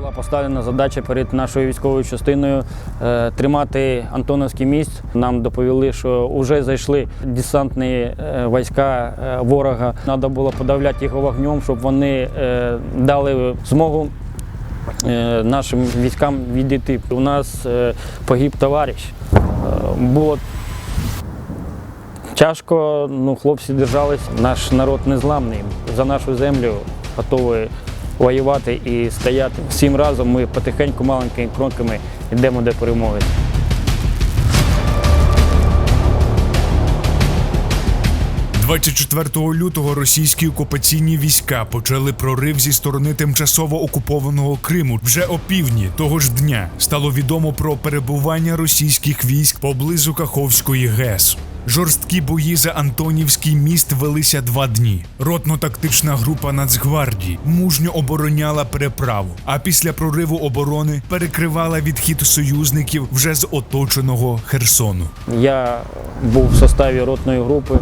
Була поставлена задача перед нашою військовою частиною е, тримати Антоновський міст. Нам доповіли, що вже зайшли десантні е, війська е, ворога. Треба було подавляти їх вогнем, щоб вони дали змогу нашим військам відійти. У нас погиб товариш. Було тяжко, ну хлопці держались. Наш народ незламний. За нашу землю готовий воювати і стояти. Всім разом ми потихеньку, маленькими кроками йдемо до перемоги. – 24 лютого російські окупаційні війська почали прорив зі сторони тимчасово окупованого Криму. Вже опівдні того ж дня стало відомо про перебування російських військ поблизу Каховської ГЕС. Жорсткі бої за Антонівський міст велися два дні. Ротно-тактична група Нацгвардії мужньо обороняла переправу, а після прориву оборони перекривала відхід союзників вже з оточеного Херсону. Я був в составі ротної групи,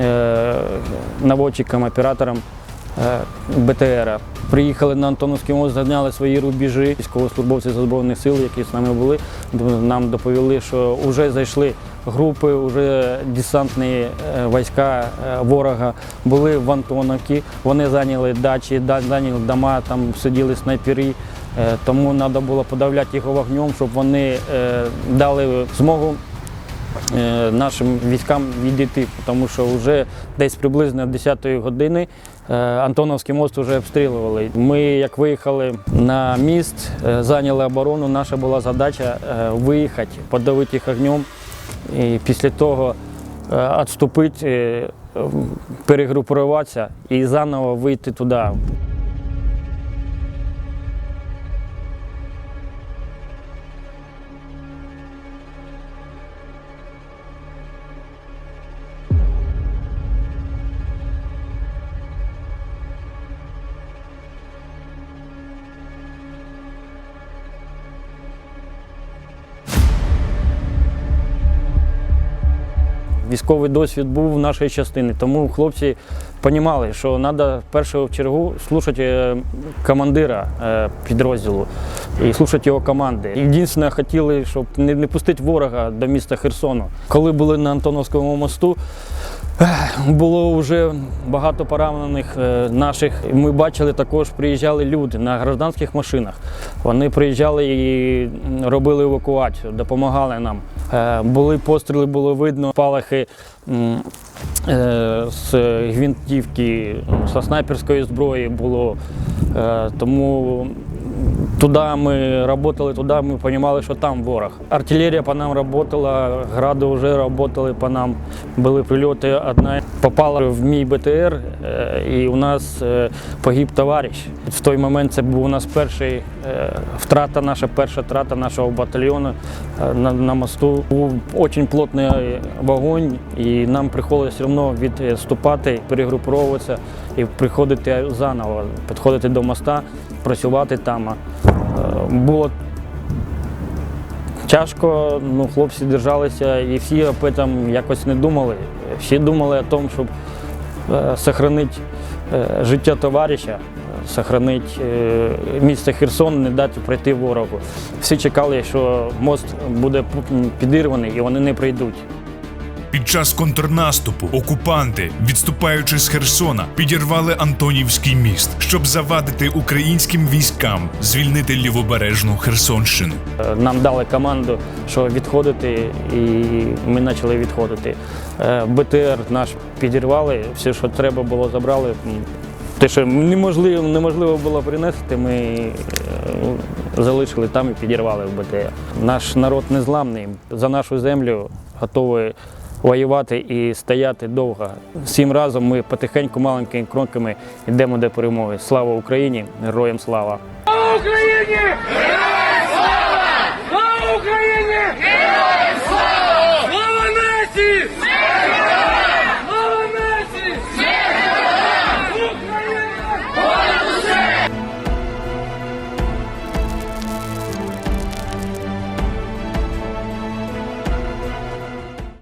е, наводчиком, оператором е, БТРа. Приїхали на Антоновський мост, зайняли свої рубежі. Військовослужбовці Збройних сил, які з нами були, нам доповіли, що вже зайшли групи, вже десантні е, війська е, ворога були в Антоновці. Вони зайняли дачі, да- зайняли дома, там сиділи снайпери. Тому треба було подавляти їх вогнем, щоб вони дали змогу нашим військам відійти, тому що вже десь приблизно 10-ї години е, Антоновський мост вже обстрілювали. Ми, як виїхали на міст, е, зайняли оборону. Наша була задача е, виїхати, подавити їх огнем і після того е, відступити, е, перегрупуватися і заново вийти туди. Військовий досвід був в нашій частині, тому хлопці розуміли, що треба в першу чергу слухати е, командира е, підрозділу і слухати його команди. Єдине, хотіли, щоб не, пустити ворога до міста Херсону. Коли були на Антоновському мосту, було вже багато поранених е, наших. Ми бачили, також приїжджали люди на гражданських машинах. Вони приїжджали і робили евакуацію, допомагали нам. Е, Були постріли, було видно палахи е, з гвинтівки, зі снайперської зброї було. Е, Тому туди ми працювали, туди ми розуміли, що там ворог. Артилерія по нам працювала, гради вже працювали по нам. Були прильоти. Одна попала в мій БТР, е, і у нас е, погиб товариш. В той момент це був у нас перший е, втрата, наша перша втрата нашого батальйону на, на мосту. Був дуже плотний вогонь, і нам приходилось все одно відступати, перегруповуватися і приходити заново, підходити до моста, працювати там. Було тяжко, ну, хлопці держалися і всі об этом якось не думали. Всі думали о тому, щоб е, сохранити е, життя товариша, е, місто Херсон, не дати пройти ворогу. Всі чекали, що мост буде підірваний і вони не прийдуть. Під час контрнаступу окупанти, відступаючи з Херсона, підірвали Антонівський міст, щоб завадити українським військам звільнити лівобережну Херсонщину. Е, Нам дали команду, що відходити, і ми почали відходити. Е, БТР наш підірвали, все, що треба було, забрали. Те, що неможливо, неможливо було принести, ми е, залишили там і підірвали в БТР. Наш народ незламний, за нашу землю готовий воювати і стояти довго. Всім разом ми потихеньку, маленькими кроками йдемо до перемоги. Слава Україні! Героям слава! Україні!